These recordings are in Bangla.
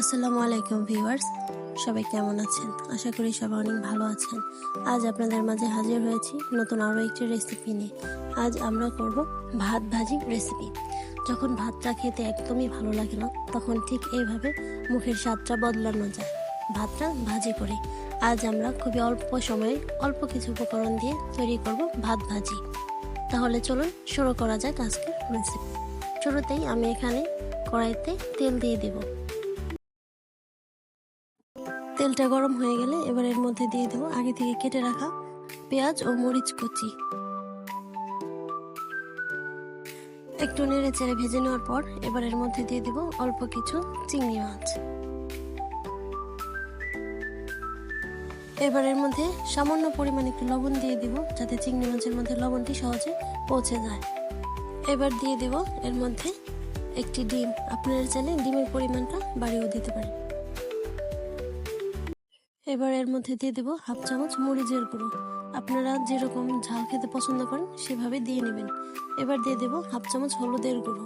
আসসালামু আলাইকুম ভিউয়ার্স। সবাই কেমন আছেন? আশা করি সবাই অনেক ভালো আছেন। আজ আপনাদের মাঝে হাজির হয়েছি নতুন আরও একটি রেসিপি নিয়ে। আজ আমরা করব ভাত ভাজি রেসিপি যখন ভাতটা খেতে একদমই ভালো লাগে না, তখন ঠিক এইভাবে মুখের স্বাদটা বদলানো যায়। ভাতটা ভাজি করে। আজ আমরা খুবই অল্প সময়ে অল্প কিছু উপকরণ দিয়ে তৈরি করব ভাত ভাজি। তাহলে চলুন শুরু করা যাক আজকের রেসিপি শুরুতেই আমি এখানে কড়াইতে তেল দিয়ে দেবো। তেলটা গরম হয়ে গেলে এবার এর মধ্যে দিয়ে দেবো আগে থেকে কেটে রাখা পেঁয়াজ ও মরিচ কুচি। একটু নেড়ে চেড়ে ভেজে নেওয়ার পর এবার এর মধ্যে দিয়ে দেবো অল্প কিছু চিংড়ি মাছ। এবার এর মধ্যে সামান্য পরিমাণে একটু লবণ দিয়ে দিব যাতে চিংড়ি মাছের মধ্যে লবণটি সহজে পৌঁছে যায়। এবার দিয়ে দেব এর মধ্যে একটি ডিম। আপনারা চাইলে ডিমের পরিমাণটা বাড়িয়েও দিতে পারেন। এবার এর মধ্যে দিয়ে দেবো হাফ চামচ মরিচের গুঁড়ো। আপনারা যেরকম ঝাল খেতে পছন্দ করেন, সেভাবে দিয়ে নেবেন। এবার দিয়ে দেবো হাফ চামচ হলুদের গুঁড়ো।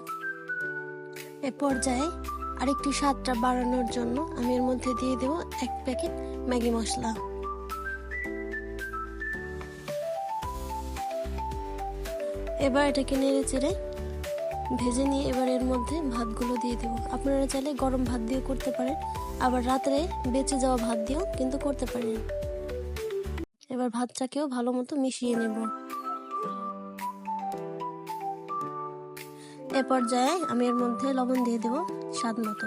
এ পর্যায়ে আরেকটি স্বাদটা বাড়ানোর জন্য আমি এর মধ্যে দিয়ে দেবো এক প্যাকেট ম্যাগি মশলা। এবার এটাকে নেড়ে চেড়ে ভেজে নিয়ে এবার এর মধ্যে ভাতগুলো দিয়ে দেবো। আপনারা চাইলে গরম ভাত দিয়ে করতে পারেন, আবার রাত্রে বেঁচে যাওয়া ভাত দিয়েও কিন্তু করতে পারেন। এবার ভাতটাকেও ভালো মতো মিশিয়ে নেব। এ পর্যায়ে আমি এর মধ্যে লবণ দিয়ে দেবো স্বাদ মতো।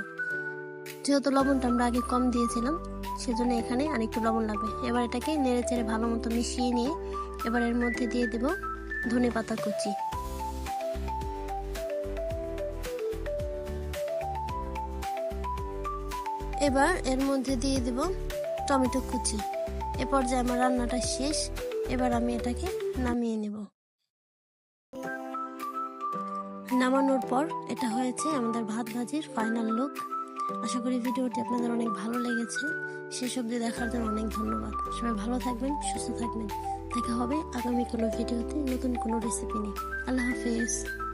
যেহেতু লবণটা আমরা আগে কম দিয়েছিলাম, সেজন্য এখানে আরেকটু লবণ লাগবে। এবার এটাকে নেড়ে চেড়ে ভালো মতো মিশিয়ে নিয়ে এবার এর মধ্যে দিয়ে দেব ধনে পাতা কুচি। এবার এর মধ্যে দিয়ে দেব টমেটো কুচি। এ পর্যায়ে আমার রান্নাটা শেষ। এবার আমি এটাকে নামিয়ে নেব। নামানোর পর এটা হয়েছে আমাদের ভাত ভাজির ফাইনাল লুক আশা করি ভিডিওটি আপনাদের অনেক ভালো লেগেছে। শেষ অবধি দেখার জন্য অনেক ধন্যবাদ। সবাই ভালো থাকবেন, সুস্থ থাকবেন। দেখা হবে আগামী কোনো ভিডিওতে নতুন কোনো রেসিপি নিয়ে। আল্লাহ হাফিজ।